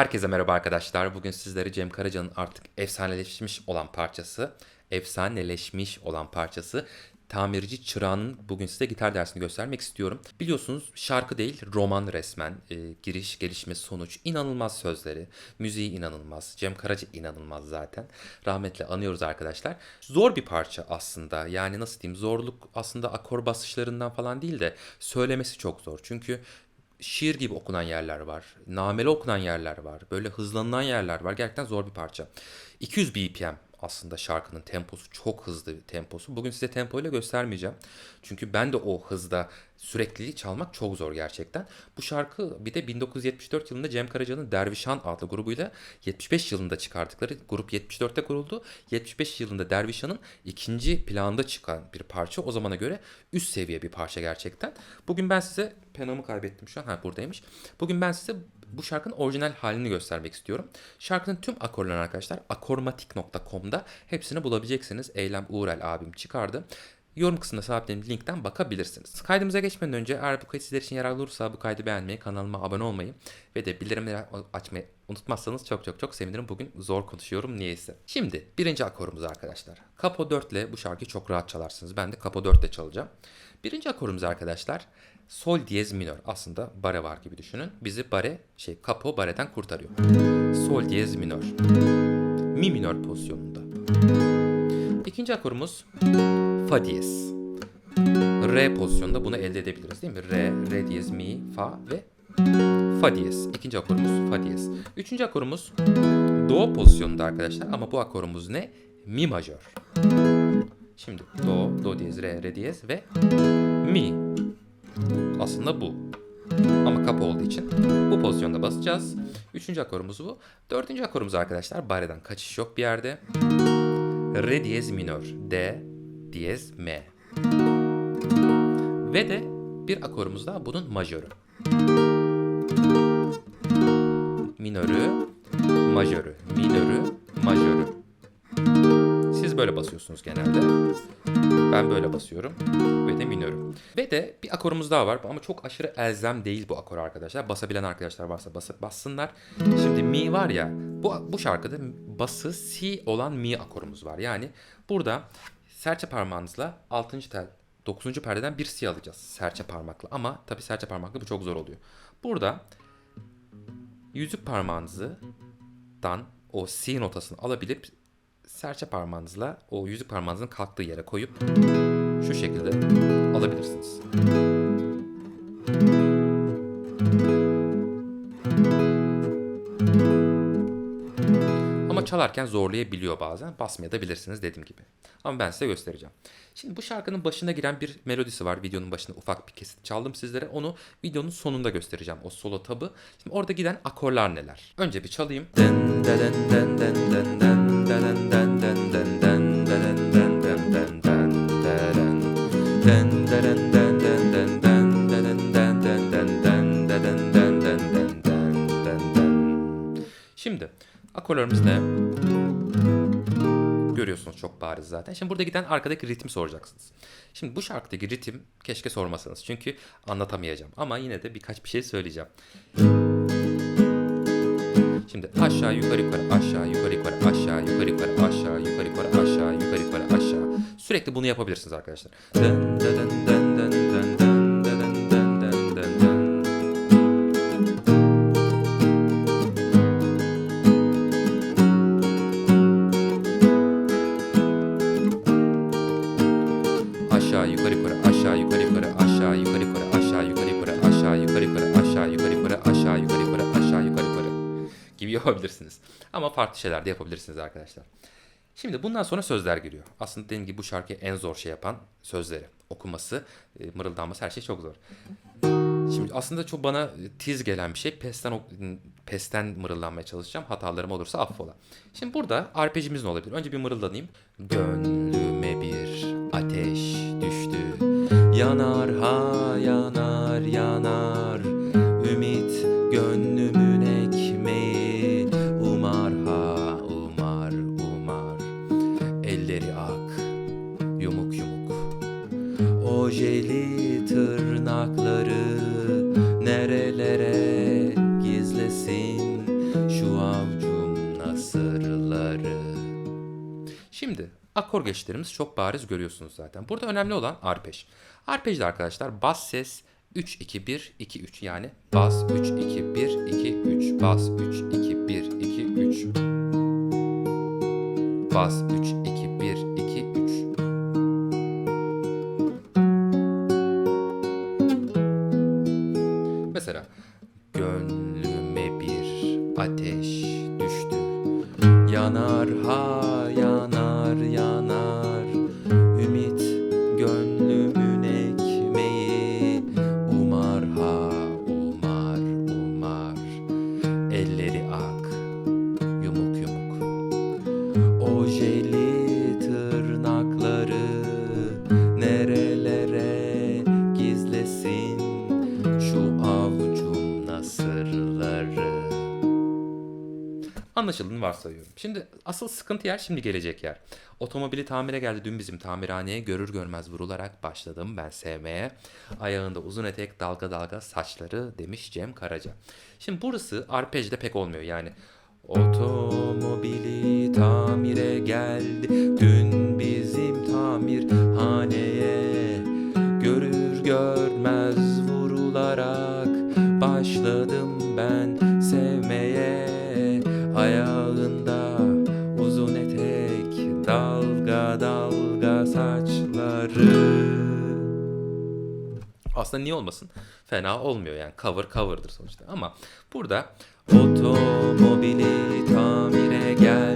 Herkese merhaba arkadaşlar. Bugün sizlere Cem Karaca'nın artık efsaneleşmiş olan parçası, efsaneleşmiş olan parçası Tamirci Çırağan'ın bugün size gitar dersini göstermek istiyorum. Biliyorsunuz şarkı değil roman resmen. Ee, giriş, gelişme, sonuç. inanılmaz sözleri. Müziği inanılmaz. Cem Karaca inanılmaz zaten. Rahmetle anıyoruz arkadaşlar. Zor bir parça aslında. Yani nasıl diyeyim zorluk aslında akor basışlarından falan değil de söylemesi çok zor. Çünkü şiir gibi okunan yerler var. Nameli okunan yerler var. Böyle hızlanılan yerler var. Gerçekten zor bir parça. 200 BPM aslında şarkının temposu çok hızlı bir temposu. Bugün size tempoyla göstermeyeceğim. Çünkü ben de o hızda sürekliliği çalmak çok zor gerçekten. Bu şarkı bir de 1974 yılında Cem Karaca'nın Dervişan adlı grubuyla 75 yılında çıkarttıkları grup 74'te kuruldu. 75 yılında Dervişan'ın ikinci planda çıkan bir parça. O zamana göre üst seviye bir parça gerçekten. Bugün ben size penamı kaybettim şu an. Ha buradaymış. Bugün ben size bu şarkının orijinal halini göstermek istiyorum. Şarkının tüm akorlarını arkadaşlar akormatik.com'da hepsini bulabileceksiniz. Eylem Uğrel abim çıkardı. Yorum kısmında sabitlediğim linkten bakabilirsiniz. Kaydımıza geçmeden önce eğer bu kayıt sizler için yararlı olursa bu kaydı beğenmeyi, kanalıma abone olmayı ve de bildirimleri açmayı unutmazsanız çok çok çok sevinirim. Bugün zor konuşuyorum niyeyse. Şimdi birinci akorumuz arkadaşlar. Kapo 4 ile bu şarkıyı çok rahat çalarsınız. Ben de Kapo 4 ile çalacağım. Birinci akorumuz arkadaşlar sol diyez minör. Aslında bare var gibi düşünün. Bizi bare şey kapo bareden kurtarıyor. Sol diyez minör. Mi minör pozisyonunda. İkinci akorumuz fa diyez. Re pozisyonunda bunu elde edebiliriz değil mi? Re, re diyez, mi, fa ve fa diyez. İkinci akorumuz fa diyez. Üçüncü akorumuz do pozisyonunda arkadaşlar ama bu akorumuz ne? Mi majör. Şimdi do, do diyez, re, re diyez ve mi. Aslında bu. Ama kapı olduğu için bu pozisyonda basacağız. Üçüncü akorumuz bu. Dördüncü akorumuz arkadaşlar. Bareden kaçış yok bir yerde. Re diyez minör. D diyez M. Ve de bir akorumuz daha bunun majörü. Minörü, majörü, minörü, majörü. Böyle basıyorsunuz genelde. Ben böyle basıyorum ve de minörüm. Ve de bir akorumuz daha var ama çok aşırı elzem değil bu akor arkadaşlar. Basabilen arkadaşlar varsa bas bassınlar. Şimdi mi var ya bu, bu şarkıda bası si olan mi akorumuz var. Yani burada serçe parmağınızla 6. tel 9. perdeden bir si alacağız serçe parmakla. Ama tabii serçe parmakla bu çok zor oluyor. Burada yüzük parmağınızdan o si notasını alabilip serçe parmağınızla o yüzük parmağınızın kalktığı yere koyup şu şekilde alabilirsiniz. Çalarken zorlayabiliyor bazen. Basmaya da bilirsiniz dediğim gibi. Ama ben size göstereceğim. Şimdi bu şarkının başına giren bir melodisi var. Videonun başında ufak bir kesit çaldım sizlere. Onu videonun sonunda göstereceğim. O solo tabı. Şimdi orada giden akorlar neler? Önce bir çalayım. Şimdi akorlarımız ne? Görüyorsunuz çok bariz zaten. Şimdi burada giden arkadaki ritim soracaksınız. Şimdi bu şarkıdaki ritim keşke sormasanız. Çünkü anlatamayacağım. Ama yine de birkaç bir şey söyleyeceğim. Şimdi aşağı yukarı yukarı aşağı yukarı yukarı aşağı yukarı yukarı aşağı yukarı yukarı aşağı yukarı yukarı aşağı. Sürekli bunu yapabilirsiniz arkadaşlar. Dın dın dın yapabilirsiniz. Ama farklı şeyler de yapabilirsiniz arkadaşlar. Şimdi bundan sonra sözler geliyor. Aslında dediğim gibi bu şarkıyı en zor şey yapan sözleri. Okuması, mırıldanması her şey çok zor. Şimdi aslında çok bana tiz gelen bir şey. Pesten, pesten mırıldanmaya çalışacağım. Hatalarım olursa affola. Şimdi burada arpejimiz ne olabilir? Önce bir mırıldanayım. Gönlüme bir ateş düştü. Yanar ha yanar yanar. Geçişlerimiz çok bariz görüyorsunuz zaten. Burada önemli olan arpej. Arpejde arkadaşlar bas ses 3 2 1 2 3 yani bas 3 2 1 2 3 bas 3 2 1 2 3 bas 3 2 1 2 3 Mesela gönlüme bir ateş düştü. Yanar ha yanar yanar Ümit gönlümün ekmeği. Umar ha umar umar. Elleri ak yumuk yumuk. Ojeli tırnakları nerelere gizlesin Anlaşıldığını varsayıyorum. Şimdi asıl sıkıntı yer şimdi gelecek yer. Otomobili tamire geldi dün bizim tamirhaneye görür görmez vurularak başladım ben sevmeye. Ayağında uzun etek dalga dalga saçları demiş Cem Karaca. Şimdi burası arpejde pek olmuyor yani. Otomobili tamire geldi dün aslında niye olmasın? Fena olmuyor yani cover cover'dır sonuçta ama burada otomobili tamire geldi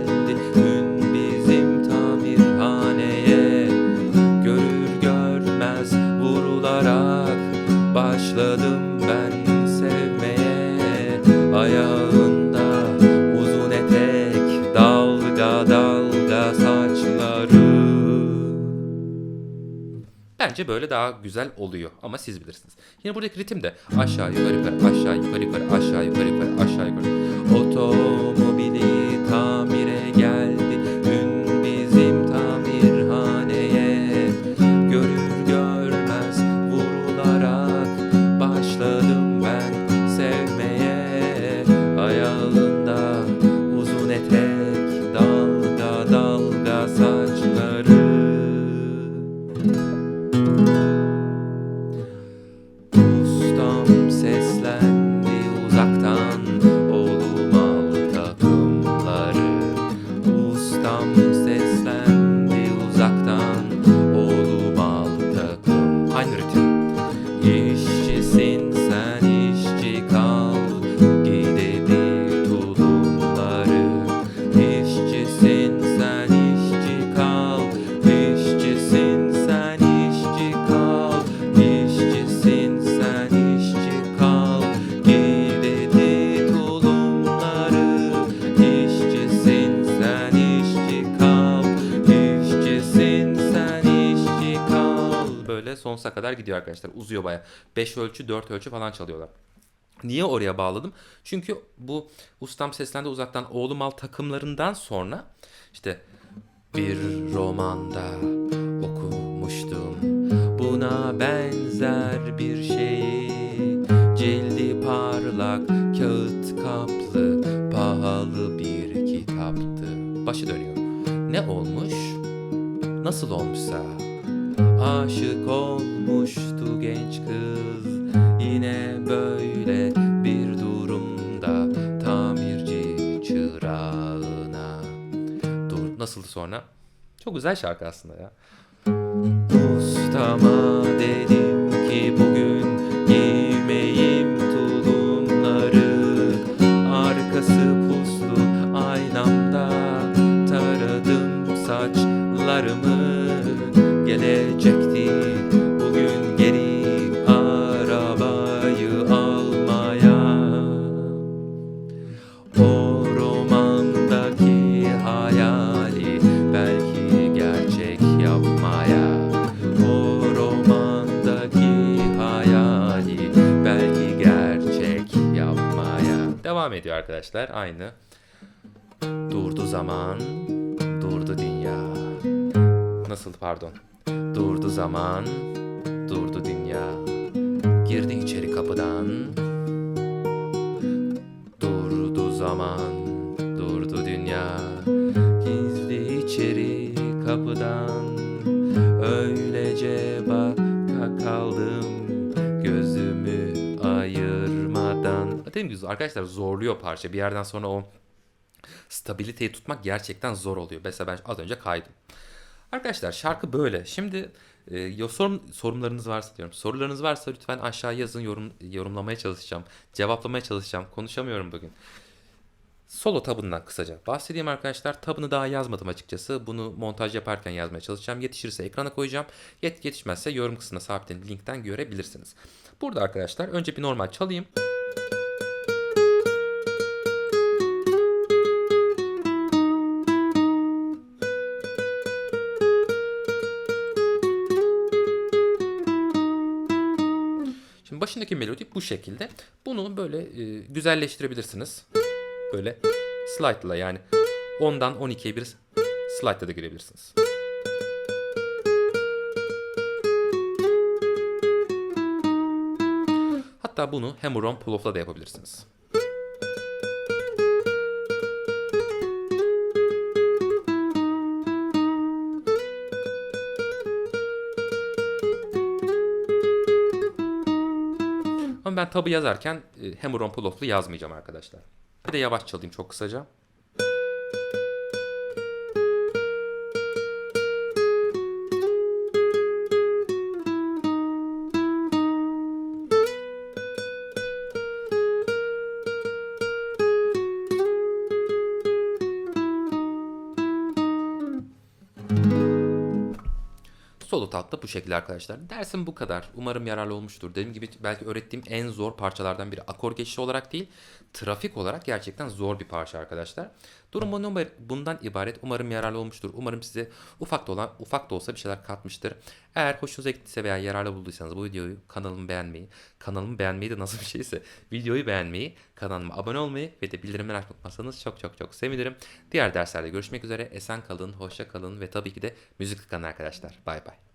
Bence böyle daha güzel oluyor ama siz bilirsiniz. Yine buradaki ritim de aşağı yukarı yukarı aşağı yukarı yukarı aşağı yukarı yukarı aşağı yukarı. Otomobili Böyle sonsuza kadar gidiyor arkadaşlar uzuyor baya 5 ölçü 4 ölçü falan çalıyorlar Niye oraya bağladım? Çünkü bu ustam seslendi uzaktan oğlum al takımlarından sonra işte bir romanda okumuştum buna benzer bir şeyi cildi parlak kağıt kaplı pahalı bir kitaptı. Başı dönüyor. Ne olmuş? Nasıl olmuşsa? Aşık olmuştu genç kız. Yine böyle bir durumda Tamirci çırağına. Dur nasıldı sonra? Çok güzel şarkı aslında ya. Ustama dedim Devam ediyor arkadaşlar. Aynı. Durdu zaman, durdu dünya. Nasıl pardon? Durdu zaman, durdu dünya. Girdi içeri kapıdan. Durdu zaman, durdu dünya. Gizli içeri kapıdan Dediğim gibi arkadaşlar zorluyor parça Bir yerden sonra o stabiliteyi tutmak gerçekten zor oluyor. Mesela ben az önce kaydım. Arkadaşlar şarkı böyle. Şimdi e, sorum, sorunlarınız varsa diyorum. Sorularınız varsa lütfen aşağı yazın. Yorum, yorumlamaya çalışacağım. Cevaplamaya çalışacağım. Konuşamıyorum bugün. Solo tabından kısaca bahsedeyim arkadaşlar. Tabını daha yazmadım açıkçası. Bunu montaj yaparken yazmaya çalışacağım. Yetişirse ekrana koyacağım. Yet yetişmezse yorum kısmına sabitlediğim linkten görebilirsiniz. Burada arkadaşlar önce bir normal çalayım. Başındaki melodi bu şekilde. Bunu böyle e, güzelleştirebilirsiniz. Böyle slide'la yani 10'dan 12'ye bir slide'la da girebilirsiniz. Hatta bunu hammer on pull off'la da yapabilirsiniz. Ben tabı yazarken e, hammer on pull off'lu yazmayacağım arkadaşlar. Bir de yavaş çalayım çok kısaca. Tatlı bu şekilde arkadaşlar. Dersim bu kadar. Umarım yararlı olmuştur. Dediğim gibi belki öğrettiğim en zor parçalardan biri. Akor geçişi olarak değil, trafik olarak gerçekten zor bir parça arkadaşlar. Durum bunun- bundan ibaret. Umarım yararlı olmuştur. Umarım size ufak da olan, ufak da olsa bir şeyler katmıştır. Eğer hoşunuza gittiyse veya yararlı bulduysanız bu videoyu kanalımı beğenmeyi, kanalımı beğenmeyi de nasıl bir şeyse videoyu beğenmeyi, kanalıma abone olmayı ve de bildirimleri açmasanız çok çok çok sevinirim. Diğer derslerde görüşmek üzere. Esen kalın, hoşça kalın ve tabii ki de müzik tıkanın arkadaşlar. Bay bay.